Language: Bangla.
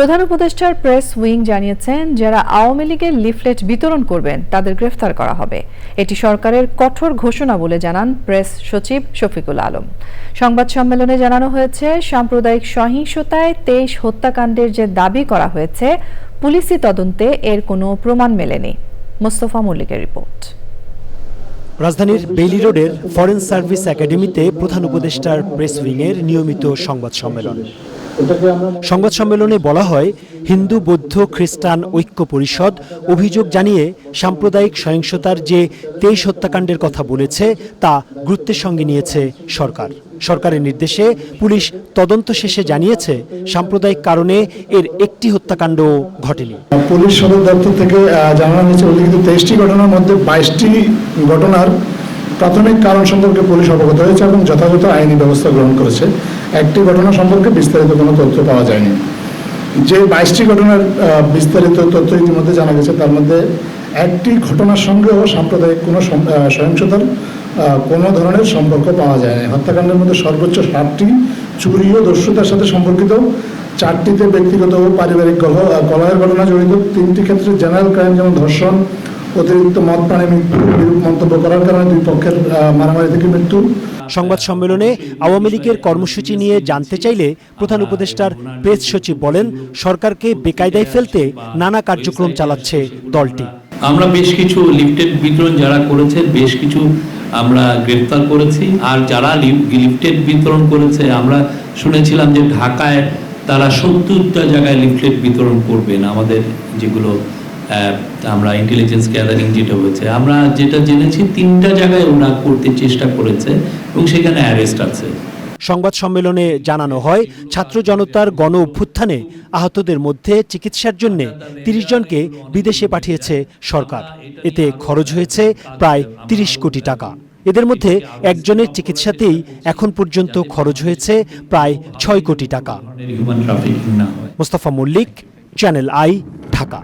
প্রধান উপদেষ্টার প্রেস উইং জানিয়েছেন, যারা আওয়ামী লীগের লিফলেট বিতরণ করবেন, তাদের গ্রেফতার করা হবে। এটি সরকারের কঠোর ঘোষণা বলে জানান প্রেস সচিব শফিকুল আলম। সংবাদ সম্মেলনে জানানো হয়েছে, সাম্প্রদায়িক সহিংসতায় তেইশ হত্যাকাণ্ডের যে দাবি করা হয়েছে, পুলিশি তদন্তে এর কোনো প্রমাণ মেলেনি। মোস্তফা মল্লিকের রিপোর্ট। রাজধানীর বেইলি রোডের ফরেন সার্ভিস একাডেমিতে প্রধান উপদেষ্টার প্রেস উইংয়ের নিয়মিত সংবাদ সম্মেলন। সংবাদ সম্মেলনে বলা হয় হিন্দু বৌদ্ধ খ্রিস্টান ঐক্য পরিষদ অভিযোগ জানিয়ে সাম্প্রদায়িক সহিংসতার যে তেইশ হত্যাকাণ্ডের কথা বলেছে তা গুরুত্বের সঙ্গে নিয়েছে সরকার। সরকারের নির্দেশে পুলিশ তদন্ত শেষে জানিয়েছে সাম্প্রদায়িক কারণে এর একটি হত্যাকাণ্ড ঘটেনি। পুলিশ সদর দপ্তর থেকে জানানো হয়েছে উল্লিখিত তেইশটি ঘটনার মধ্যে বাইশটি ঘটনার প্রাথমিক কারণ সম্পর্কে পুলিশ অবগত হয়েছে এবং যথাযথ আইনি ব্যবস্থা গ্রহণ করেছে। একটি ঘটনা সম্পর্কে বিস্তারিত কোনো তথ্য পাওয়া যায়নি। যে বাইশটি ঘটনার বিস্তারিত তথ্য ইতিমধ্যে জানা গেছে, তার মধ্যে একটি ঘটনার সঙ্গেও সাম্প্রদায়িক কোনো সহিংসতার কোনো ধরনের সম্পর্ক পাওয়া যায়নি। হত্যাকাণ্ডের মধ্যে সর্বোচ্চ ষাটটি চুরি ও দস্যুতার সাথে সম্পর্কিত, চারটিতে ব্যক্তিগত ও পারিবারিক কলহ- কলহের ঘটনা জড়িত, তিনটি ক্ষেত্রে জেনারেল ক্রাইম যেমন ধর্ষণ, অতিরিক্ত মদ, পানে, মৃত্যু, বিরূপ মন্তব্য করার কারণে দুই পক্ষের মারামারি থেকে মৃত্যু সংবাদ সম্মেলনে আওয়ামী লীগের কর্মসূচি নিয়ে জানতে চাইলে প্রধান উপদেষ্টার প্রেস সচিব বলেন, সরকারকে বেকায়দায় ফেলতে নানা কার্যক্রম চালাচ্ছে দলটি। আমরা বেশ কিছু লিফটেড বিতরণ যারা করেছে, বেশ কিছু আমরা গ্রেফতার করেছি। আর যারা লিফটেড বিতরণ করেছে, আমরা শুনেছিলাম যে ঢাকায় তারা সত্তরটা জায়গায় লিফলেট বিতরণ করবেন আমাদের যেগুলো আমরা ইন্টেলিজেন্স গ্যাদারিং যেটা হয়েছে আমরা যেটা জেনেছি তিনটা জায়গায় ওরা করতে চেষ্টা করেছে এবং সেখানে অ্যারেস্ট আছে। সংবাদ সম্মেলনে জানানো হয় ছাত্র জনতার গণ অভ্যুত্থানে আহতদের মধ্যে চিকিৎসার জন্য তিরিশ জনকে বিদেশে পাঠিয়েছে সরকার। এতে খরচ হয়েছে প্রায় তিরিশ কোটি টাকা। এদের মধ্যে একজনের চিকিৎসাতেই এখন পর্যন্ত খরচ হয়েছে প্রায় ছয় কোটি টাকা। Mostafa Mallik channel I Dhaka.